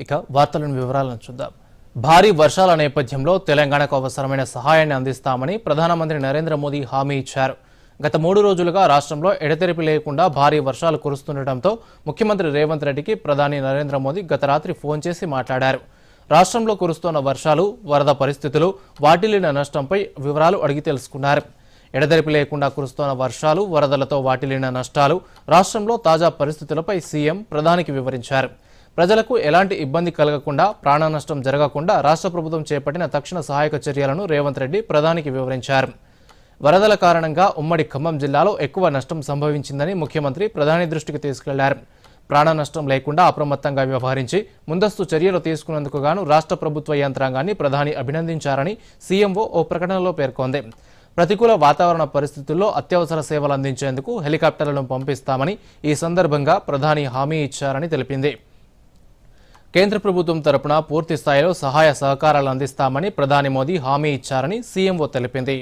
ఇక వార్తలను వివరాలను చూద్దాం. భారీ వర్షాల నేపథ్యంలో తెలంగాణకు అవసరమైన సహాయాన్ని అందిస్తామని ప్రధానమంత్రి నరేంద్ర మోదీ హామీ ఇచ్చారు. గత మూడు రోజులుగా రాష్ట్రంలో ఎడతెరిపి లేకుండా భారీ వర్షాలు కురుస్తుండటంతో ముఖ్యమంత్రి రేవంత్ రెడ్డికి ప్రధాని నరేంద్ర మోదీ గత రాత్రి ఫోన్ చేసి మాట్లాడారు. రాష్ట్రంలో కురుస్తున్న వర్షాలు వరద పరిస్థితులు వాటిల్లిన నష్టంపై వివరాలు అడిగి తెలుసుకున్నారు. ఎడతెరిపి లేకుండా కురుస్తున్న వర్షాలు వరదలతో వాటిల్లిన నష్టాలు రాష్ట్రంలో తాజా పరిస్థితులపై సీఎం ప్రధానికి వివరించారు. ప్రజలకు ఎలాంటి ఇబ్బంది కలగకుండా ప్రాణ నష్టం జరగకుండా రాష్ట్ర ప్రభుత్వం చేపట్టిన తక్షణ సహాయక చర్యలను రేవంత్ రెడ్డి ప్రధానికి వివరించారు. వరదల కారణంగా ఉమ్మడి ఖమ్మం జిల్లాలో ఎక్కువ నష్టం సంభవించిందని ముఖ్యమంత్రి ప్రధాని దృష్టికి తీసుకెళ్ళారు. ప్రాణ నష్టం లేకుండా అప్రమత్తంగా వ్యవహరించి ముందస్తు చర్యలు తీసుకున్నందుకు గాను రాష్ట్ర ప్రభుత్వ యంత్రాంగాన్ని ప్రధాని అభినందించారని సీఎంఓ ఓ ప్రకటనలో పేర్కొంది. ప్రతికూల వాతావరణ పరిస్థితుల్లో అత్యవసర సేవలు అందించేందుకు హెలికాప్టర్లను పంపిస్తామని ఈ సందర్భంగా ప్రధాని హామీ ఇచ్చారని తెలిపింది. కేంద్ర ప్రభుత్వం తరపున పూర్తి స్థాయిలో సహాయ సహకారాలు అందిస్తామని ప్రధాని మోదీ హామీ ఇచ్చారని సీఎంఓ తెలిపింది.